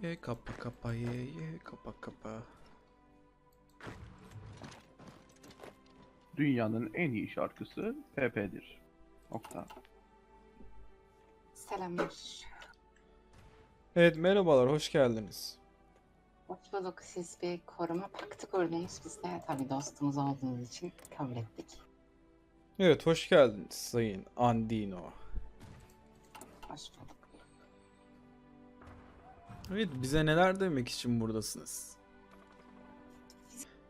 Ye kapa kapa ye ye kapa kapa. Dünyanın en iyi şarkısı PP'dir. Nokta. Selamlar. Evet merhabalar hoş geldiniz. Hoş bulduk. Siz bir koruma paktı kurdunuz. Biz de tabii dostumuz olduğunuz için kabul ettik. Evet hoş geldiniz Sayın Andino. Hoş bulduk. Evet bize neler demek için buradasınız?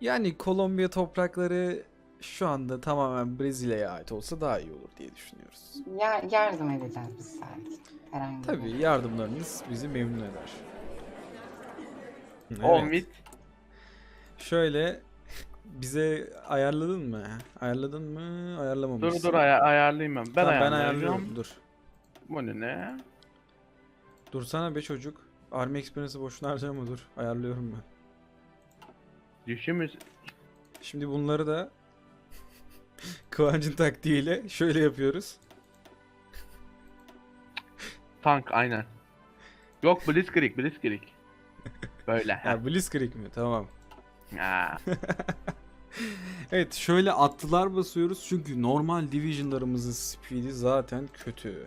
Yani Kolombiya toprakları şu anda tamamen Brezilya'ya ait olsa daha iyi olur diye düşünüyoruz. Ya yardım edeceğiz biz sadece. Herhangi bir- Tabii yardımlarınız bizi memnun eder. On bit. Şöyle bize ayarladın mı? Ayarladın mı? Ayarlamamışsın. Dur dur aya- ayarlayayım ben. Ben Tamam, ben ayarlıyorum. Dur. Bu ne ne? Dursana be çocuk. Army Experience'ı boşuna harcama dur. Ayarlıyorum ben. Dişimiz Şimdi bunları da Kıvancın taktiğiyle şöyle yapıyoruz. tank aynen. Yok Blitzkrieg Blitzkrieg. Böyle. Ha Blitzkrieg mi? Tamam. Ha. Evet şöyle atlılar basıyoruz çünkü normal divisionlarımızın speed'i zaten kötü.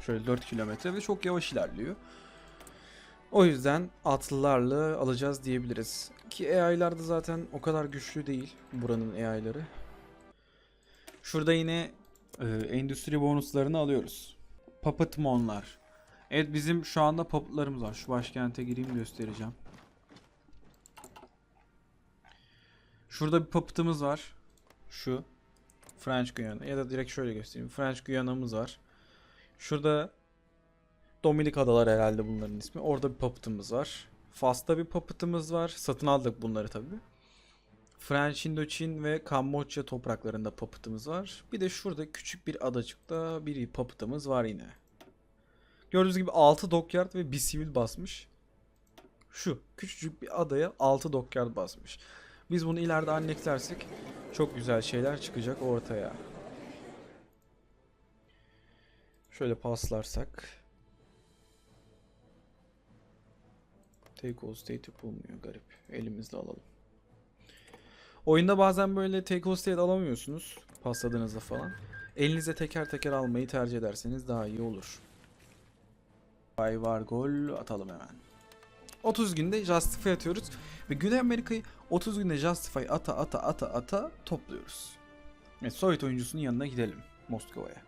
Şöyle 4 kilometre ve çok yavaş ilerliyor. O yüzden atlılarla alacağız diyebiliriz. Ki AI'lar da zaten o kadar güçlü değil buranın AI'ları. Şurada yine e, endüstri bonuslarını alıyoruz. Puppet Mon'lar. Evet bizim şu anda puppetlarımız var. Şu başkente gireyim göstereceğim. Şurada bir puppet'ımız var. Şu. French Guiana. Ya da direkt şöyle göstereyim. French Guiana'mız var. Şurada Dominik Adalar herhalde bunların ismi. Orada bir puppet'ımız var. Fas'ta bir puppet'ımız var. Satın aldık bunları tabi. French Indochine ve Kamboçya topraklarında puppet'ımız var. Bir de şurada küçük bir adacıkta bir puppet'ımız var yine. Gördüğünüz gibi 6 dockyard ve bir sivil basmış. Şu küçücük bir adaya 6 dockyard basmış. Biz bunu ileride annexlersek çok güzel şeyler çıkacak ortaya. Şöyle paslarsak. Take all state yapılmıyor garip. Elimizle alalım. Oyunda bazen böyle take all state alamıyorsunuz. Pasladığınızda falan. Elinize teker teker almayı tercih ederseniz daha iyi olur. Bay var gol atalım hemen. 30 günde Justify atıyoruz. Ve Güney Amerika'yı 30 günde Justify ata ata ata ata topluyoruz. Evet, Sovyet oyuncusunun yanına gidelim. Moskova'ya.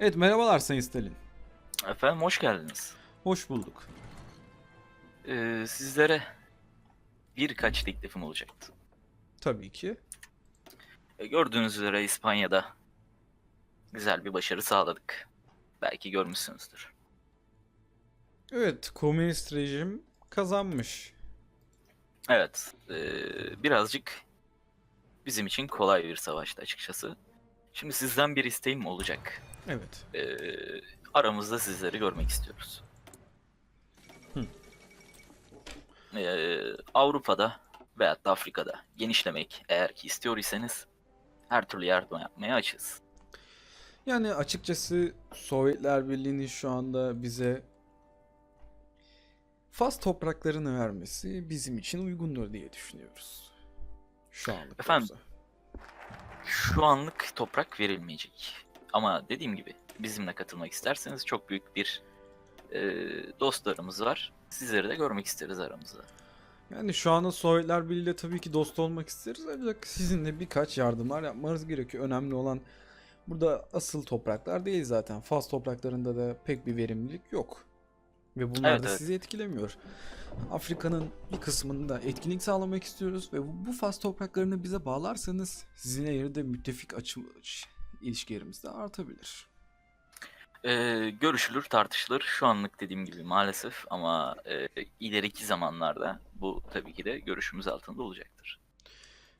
Evet merhabalar Sayın Stalin. Efendim hoş geldiniz. Hoş bulduk. Ee, sizlere birkaç teklifim olacaktı. Tabii ki. Ee, gördüğünüz üzere İspanya'da güzel bir başarı sağladık. Belki görmüşsünüzdür. Evet komünist rejim kazanmış. Evet, ee, birazcık bizim için kolay bir savaştı açıkçası. Şimdi sizden bir isteğim olacak. Evet. Ee, aramızda sizleri görmek istiyoruz. Hı. Ee, Avrupa'da veyahut da Afrika'da genişlemek eğer ki istiyor iseniz her türlü yardım yapmaya açız. Yani açıkçası Sovyetler Birliği'nin şu anda bize Fas topraklarını vermesi bizim için uygundur diye düşünüyoruz. Şu anlık Efendim? olsa. Şu anlık toprak verilmeyecek. Ama dediğim gibi bizimle katılmak isterseniz çok büyük bir e, dostlarımız var. Sizleri de görmek isteriz aramızda. Yani şu anda Sovyetler Birliği ile tabii ki dost olmak isteriz ancak sizinle birkaç yardımlar yapmanız gerekiyor. Önemli olan burada asıl topraklar değil zaten. Fas topraklarında da pek bir verimlilik yok. Ve bunlar Evet, da evet. sizi etkilemiyor. Afrika'nın bir kısmında etkinlik sağlamak istiyoruz ve bu, Fas topraklarını bize bağlarsanız sizinle yerde müttefik açı ilişkilerimiz de artabilir. E, görüşülür, tartışılır. Şu anlık dediğim gibi maalesef ama e, ileriki zamanlarda bu tabii ki de görüşümüz altında olacaktır.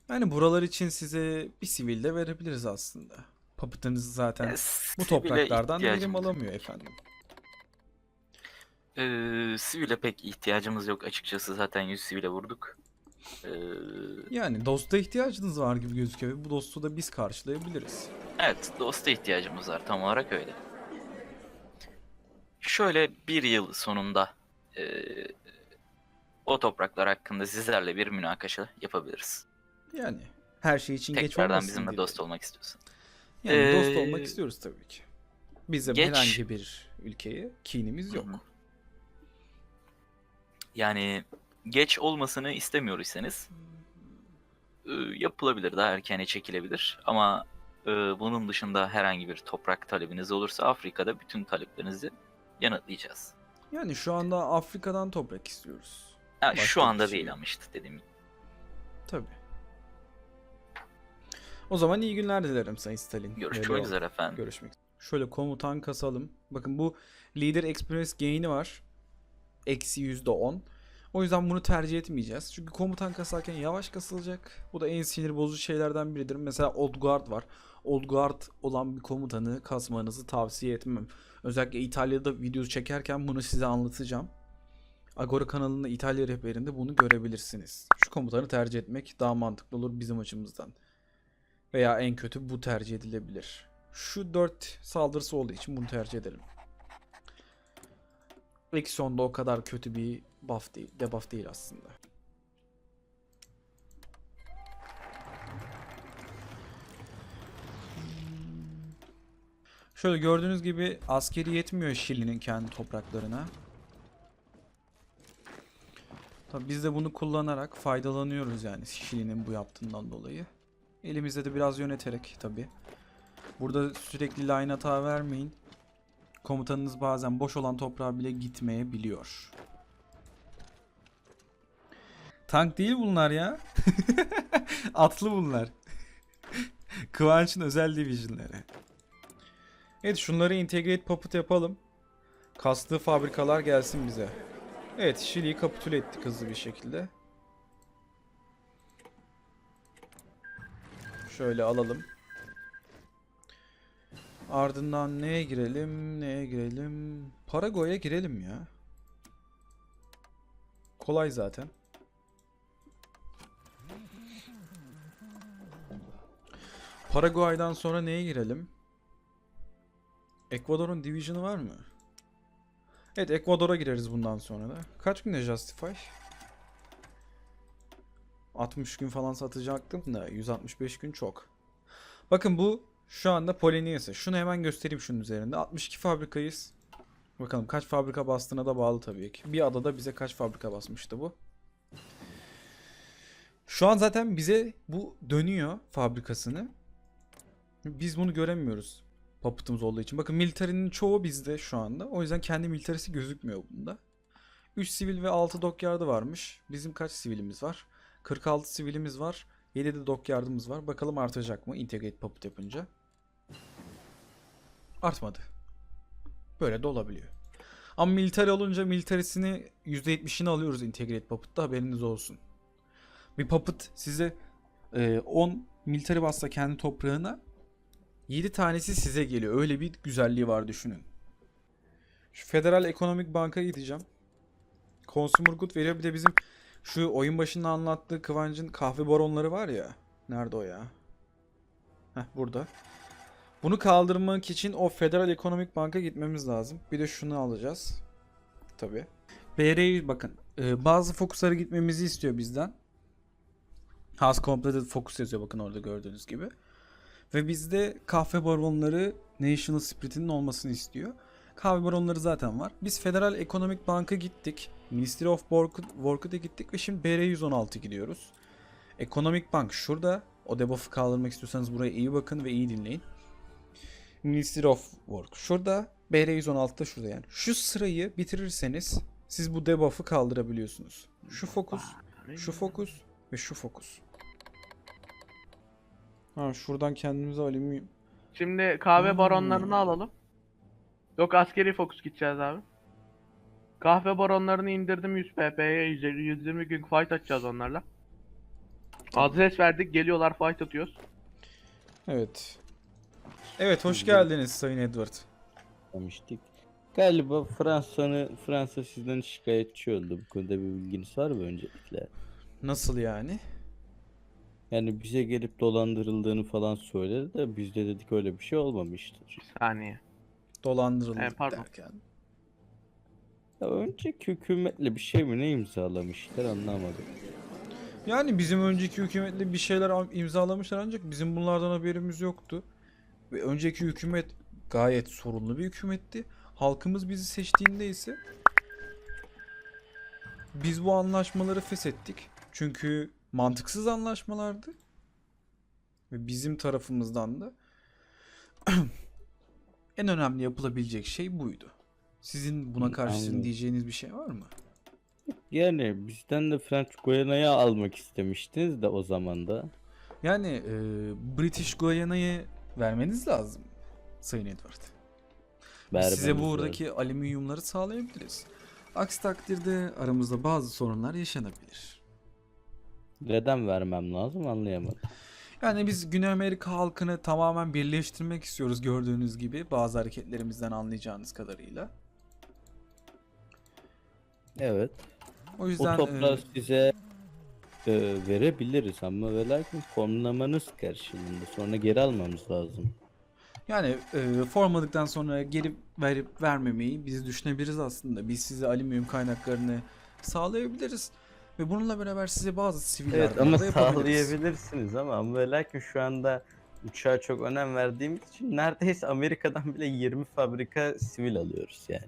Yani buralar için size bir sivil de verebiliriz aslında. Papıtınızı zaten E, bu topraklardan verim alamıyor efendim. E, sivile pek ihtiyacımız yok açıkçası zaten 100 sivile vurduk. E, Yani dosta ihtiyacınız var gibi gözüküyor bu dostu da biz karşılayabiliriz. Evet, dosta ihtiyacımız var. Tam olarak öyle. Şöyle bir yıl sonunda e, o topraklar hakkında sizlerle bir münakaşa yapabiliriz. Yani her şey için geç Tekrardan olmasın bizimle diye. dost olmak istiyorsan. Yani dost Ee, olmak istiyoruz tabii ki. Bizim geç- herhangi bir ülkeye kinimiz yok. Hı hı. Yani geç olmasını istemiyorsanız e, yapılabilir, daha erkene çekilebilir. Ama e, bunun dışında herhangi bir toprak talebiniz olursa Afrika'da bütün taleplerinizi yanıtlayacağız. Yani şu anda Afrika'dan toprak istiyoruz. Başka şu anda şey değil ama işte dediğim gibi. Tabii. O zaman iyi günler dilerim Sayın Stalin. Görüşmek üzere efendim. Görüşmek üzere. Şöyle komutan kasalım. Bakın bu Leader Express gain'i var. Eksi yüzde on. O yüzden bunu tercih etmeyeceğiz. Çünkü komutan kasarken yavaş kasılacak. Bu da en sinir bozucu şeylerden biridir. Mesela Old Guard var. Old Guard olan bir komutanı kasmanızı tavsiye etmem. Özellikle İtalya'da video çekerken bunu size anlatacağım. Agora kanalında İtalya rehberinde bunu görebilirsiniz. Şu komutanı tercih etmek daha mantıklı olur bizim açımızdan. Veya en kötü bu tercih edilebilir. Şu 4 saldırısı olduğu için bunu tercih edelim. Eksi 10'da o kadar kötü bir buff değil, debuff değil aslında. Şöyle gördüğünüz gibi askeri yetmiyor Şili'nin kendi topraklarına. Tabi biz de bunu kullanarak faydalanıyoruz yani Şili'nin bu yaptığından dolayı. Elimizde de biraz yöneterek tabi. Burada sürekli line hata vermeyin. Komutanınız bazen boş olan toprağa bile gitmeyebiliyor. Tank değil bunlar ya. Atlı bunlar. Kıvanç'ın özel divisionları. Evet şunları integrate puppet yapalım. Kastığı fabrikalar gelsin bize. Evet Şili'yi kapitüle ettik hızlı bir şekilde. Şöyle alalım. Ardından neye girelim? Neye girelim? Paraguay'a girelim ya. Kolay zaten. Paraguay'dan sonra neye girelim? Ekvador'un division'ı var mı? Evet Ekvador'a gireriz bundan sonra da. Kaç günde Justify? 60 gün falan satacaktım da 165 gün çok. Bakın bu şu anda Poloniası. Şunu hemen göstereyim şunun üzerinde. 62 fabrikayız. Bakalım kaç fabrika bastığına da bağlı tabii ki. Bir adada bize kaç fabrika basmıştı bu. Şu an zaten bize bu dönüyor fabrikasını. Biz bunu göremiyoruz. Puppet'ımız olduğu için. Bakın militerinin çoğu bizde şu anda. O yüzden kendi militarisi gözükmüyor bunda. 3 sivil ve 6 dokyardı varmış. Bizim kaç sivilimiz var? 46 sivilimiz var. 7 de dokyardımız var. Bakalım artacak mı integrate puppet yapınca. Artmadı. Böyle de olabiliyor. Ama military olunca militarisini %70'ini alıyoruz integrate puppet'ta haberiniz olsun. Bir puppet size e, 10 military bassa kendi toprağına 7 tanesi size geliyor. Öyle bir güzelliği var düşünün. Şu Federal Ekonomik Bank'a gideceğim. Consumer Good veriyor. Bir de bizim şu oyun başında anlattığı Kıvancın kahve baronları var ya. Nerede o ya? Heh burada. Bunu kaldırmak için o Federal Ekonomik Bank'a gitmemiz lazım. Bir de şunu alacağız. Tabi. BR'yi bakın. e, bazı fokuslara gitmemizi istiyor bizden. Has Completed Focus yazıyor bakın orada gördüğünüz gibi. Ve bizde kahve baronları National Spirit'inin olmasını istiyor. Kahve baronları zaten var. Biz Federal Ekonomik Bank'a gittik. Ministry of Work- Work'a gittik ve şimdi BR116 gidiyoruz. Ekonomik Bank şurada. O debuff'ı kaldırmak istiyorsanız buraya iyi bakın ve iyi dinleyin. Ministry of Work şurada. BR116 da şurada yani. Şu sırayı bitirirseniz siz bu debuff'ı kaldırabiliyorsunuz. Şu fokus, şu fokus ve şu fokus. Ha şuradan kendimize alayım. Şimdi kahve Hmm. baronlarını alalım. Yok askeri fokus gideceğiz abi. Kahve baronlarını indirdim 100 pp'ye 120 gün fight atacağız onlarla. Adres verdik geliyorlar fight atıyoruz. Evet. Evet hoş geldiniz Sayın Edward. demiştik. Galiba Fransa'nı Fransa sizden şikayetçi oldu. Bu konuda bir bilginiz var mı öncelikle? Nasıl yani? Yani bize gelip dolandırıldığını falan söyledi de biz de dedik öyle bir şey olmamıştır. Bir saniye. Dolandırıldık Ee, pardon. derken. Ya önceki hükümetle bir şey mi ne imzalamışlar anlamadım. Yani bizim önceki hükümetle bir şeyler am- imzalamışlar ancak bizim bunlardan haberimiz yoktu. Ve önceki hükümet gayet sorunlu bir hükümetti. Halkımız bizi seçtiğinde ise biz bu anlaşmaları feshettik. Çünkü mantıksız anlaşmalardı. Ve bizim tarafımızdan da en önemli yapılabilecek şey buydu. Sizin buna Hı, karşı sizin anladım. diyeceğiniz bir şey var mı? Yani bizden de French Guiana'yı almak istemiştiniz de o zaman da. Yani e, British Guiana'yı vermeniz lazım Sayın Edward. Biz size vermemiz buradaki alüminyumları sağlayabiliriz. Aksi takdirde aramızda bazı sorunlar yaşanabilir. Neden vermem lazım anlayamadım. Yani biz Güney Amerika halkını tamamen birleştirmek istiyoruz gördüğünüz gibi bazı hareketlerimizden anlayacağınız kadarıyla. Evet. O O yüzden toprağı e, size e, verebiliriz ama ve lakin formlamanız karşılığında sonra geri almamız lazım. yani e, formadıktan sonra geri verip vermemeyi biz düşünebiliriz aslında. Biz size alüminyum kaynaklarını sağlayabiliriz. Ve bununla beraber size bazı sivil Evet ama sağlayabilirsiniz ama lakin şu anda uçağa çok önem verdiğimiz için neredeyse Amerika'dan bile 20 fabrika sivil alıyoruz yani.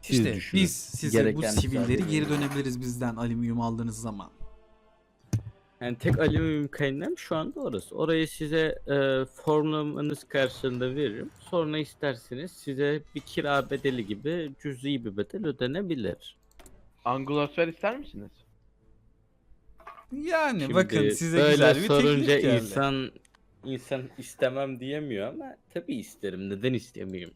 Siz İşte düşünün. biz size bu Gereken sivilleri geri dönebiliriz bizden alüminyum aldığınız zaman. Yani tek alüminyum kaynağım şu anda orası. Orayı size e, formlamanız karşılığında veririm. Sonra isterseniz size bir kira bedeli gibi cüzi bir bedel ödenebilir. Angulosfer ister misiniz? Yani Şimdi bakın size böyle güzel bir sorunca geldi. insan insan istemem diyemiyor ama tabii isterim. Neden istemeyeyim?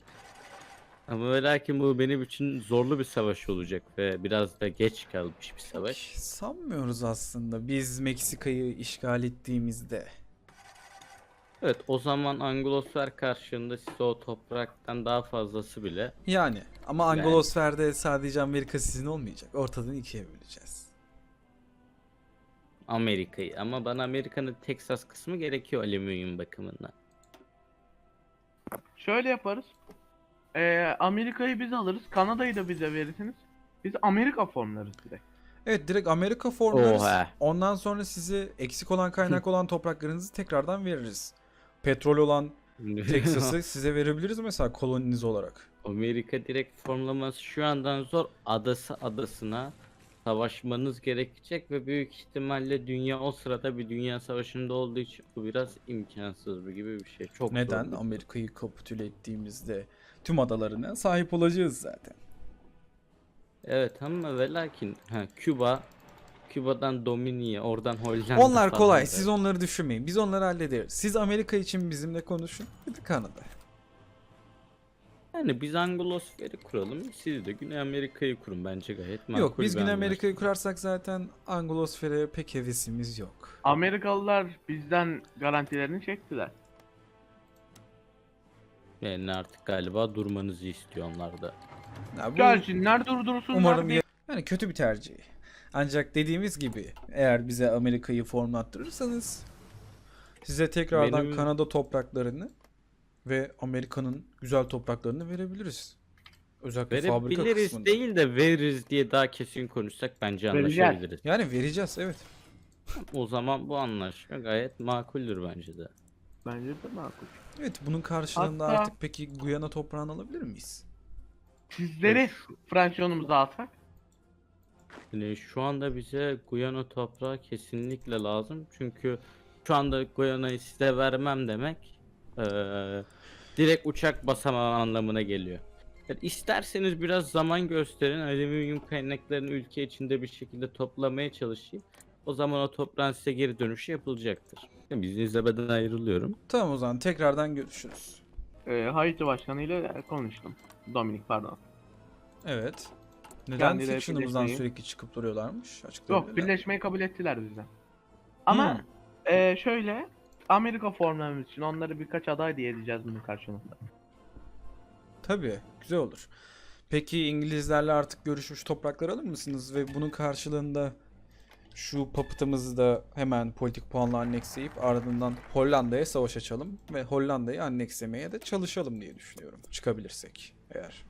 Ama ve lakin bu benim için zorlu bir savaş olacak ve biraz da geç kalmış bir savaş. Sanmıyoruz aslında biz Meksika'yı işgal ettiğimizde. Evet o zaman Angloslar karşılığında size o topraktan daha fazlası bile Yani ama Yani- Angolosfer'de sadece Amerika sizin olmayacak. Ortadan ikiye böleceğiz. Amerika'yı ama bana Amerika'nın Texas kısmı gerekiyor alüminyum bakımından. Şöyle yaparız. Ee, Amerika'yı biz alırız. Kanada'yı da bize verirsiniz. Biz Amerika formlarız direkt. Evet direkt Amerika formlarız. Oha. Ondan sonra size eksik olan kaynak olan topraklarınızı tekrardan veririz. Petrol olan Texas'ı size verebiliriz mesela koloniniz olarak. Amerika direkt formlaması şu andan zor. Adası adasına savaşmanız gerekecek ve büyük ihtimalle dünya o sırada bir dünya savaşında olduğu için bu biraz imkansız bir gibi bir şey. Çok Neden? zor. Amerika'yı kapitüle ettiğimizde tüm adalarına sahip olacağız zaten. Evet ama ve lakin ha, Küba Küba'dan Domini'ye oradan Hollanda Onlar falan kolay. da- Siz onları düşünmeyin. Biz onları hallederiz. Siz Amerika için bizimle konuşun. Bir de Kanada. Yani biz Anglosferi kuralım. Siz de Güney Amerika'yı kurun. Bence gayet makul yok biz bir Güney anlaşma. Amerika'yı kurarsak zaten Anglosfer'e pek hevesimiz yok. Amerikalılar bizden garantilerini çektiler. Yani artık galiba durmanızı istiyor onlar da. Ya bu Gelsinler durdursunlar. umarım diye- ya- yani kötü bir tercih. Ancak dediğimiz gibi eğer bize Amerika'yı formlattırırsanız size tekrardan Benim- Kanada topraklarını ve Amerika'nın güzel topraklarını verebiliriz. Özellikle fabrika Verebiliriz kısmında. değil de veririz diye daha kesin konuşsak bence Vereceğiz. anlaşabiliriz. Yani vereceğiz evet. O zaman bu anlaşma gayet makuldür bence de. Bence de makul. Evet bunun karşılığında Hatta- artık peki Guyana toprağını alabilir miyiz? Sizleri fraksiyonumuza alsak. Yani şu anda bize Guyana toprağı kesinlikle lazım. Çünkü şu anda Guyana'yı size vermem demek eee, direkt uçak basamağı anlamına geliyor. Yani isterseniz biraz zaman gösterin. Alüminyum kaynaklarını ülke içinde bir şekilde toplamaya çalışayım. O zaman o toprağın size geri dönüşü yapılacaktır. Yani izninizle beden ayrılıyorum. Tamam o zaman tekrardan görüşürüz. Ee, Haiti Başkanı ile konuştum. Dominik pardon. Evet. Neden Kendileri fiction'ımızdan birleşmeyi- sürekli çıkıp duruyorlarmış? Açıklayabilirler. Yok birleşmeyi kabul ettiler bizden. Ama Hmm. ee, şöyle Amerika formlarımız için onları birkaç aday diye edeceğiz bunun karşılığında. Tabii, güzel olur. Peki İngilizlerle artık görüşmüş topraklar alır mısınız ve bunun karşılığında şu papıtımızı da hemen politik puanla anneksleyip ardından Hollanda'ya savaş açalım ve Hollanda'yı annekslemeye de çalışalım diye düşünüyorum. Çıkabilirsek eğer.